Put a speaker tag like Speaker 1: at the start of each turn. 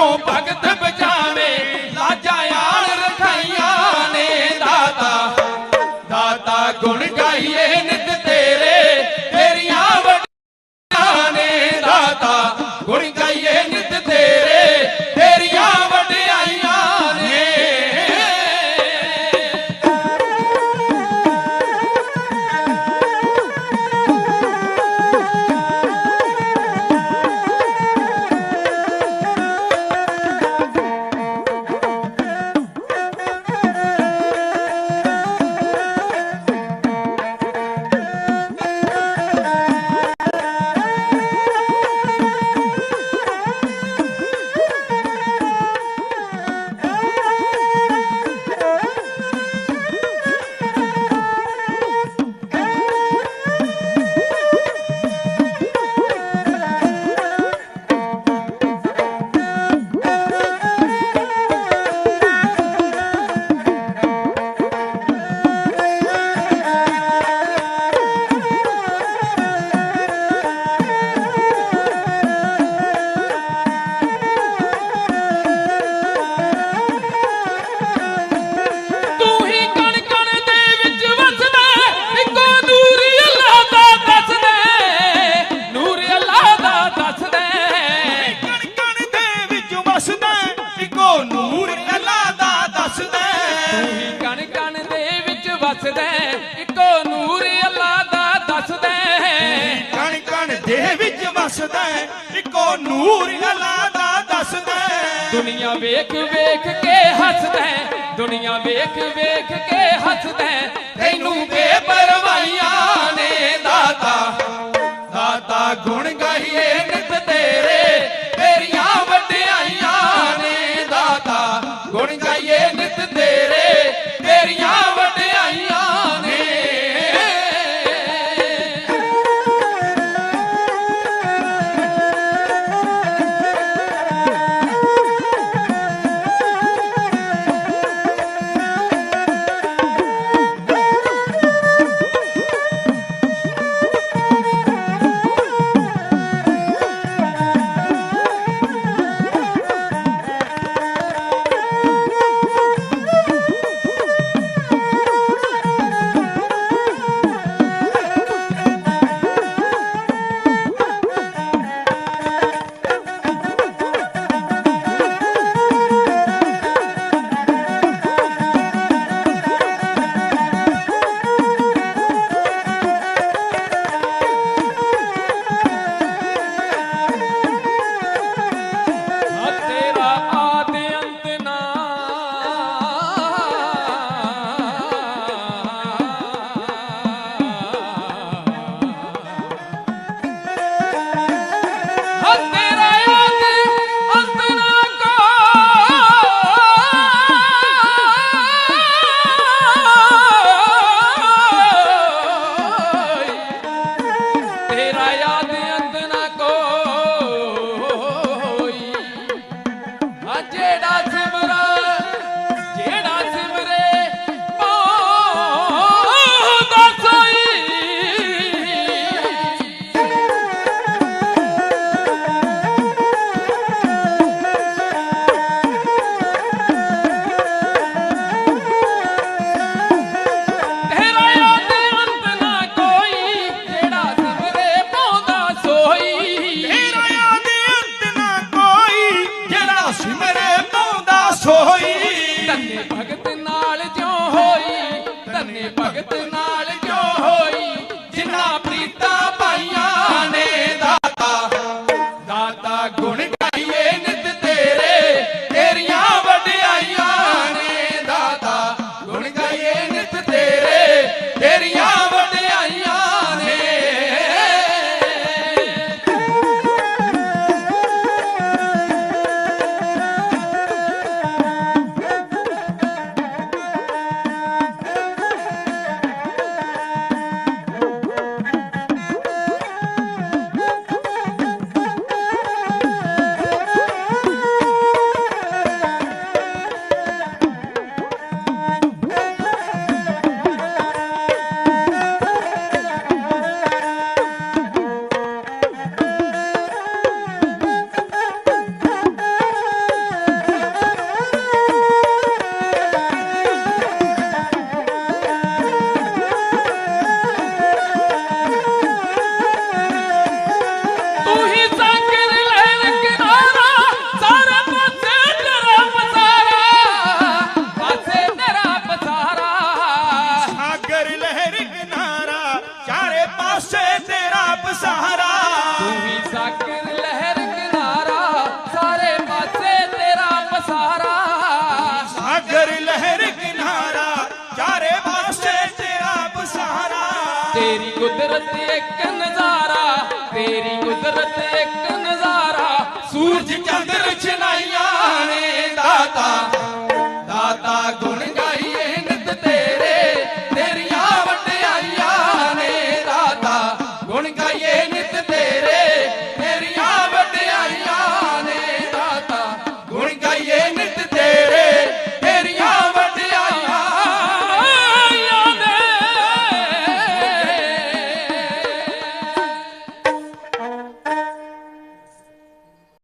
Speaker 1: जो भगत बचावे ਵਸਦਾ ਇੱਕੋ ਨੂਰ ਅੱਲਾ ਦਾ ਦੱਸਦਾ
Speaker 2: ਕਣ ਕਣ ਦੇ ਵਿੱਚ ਵਸਦਾ ਇੱਕੋ ਨੂਰ ਅੱਲਾ ਦਾ ਦੱਸਦਾ
Speaker 1: ਦੁਨੀਆ ਵੇਖ ਵੇਖ ਕੇ ਹੱਸਦਾ ਦੁਨੀਆ ਵੇਖ ਵੇਖ ਕੇ ਹੱਸਦਾ ਤੈਨੂੰ ਬੇਪਰਵਾਹੀਆਂ ਨੇ ਦਾਤਾ ਦਾਤਾ ਗੁਣ जगत एक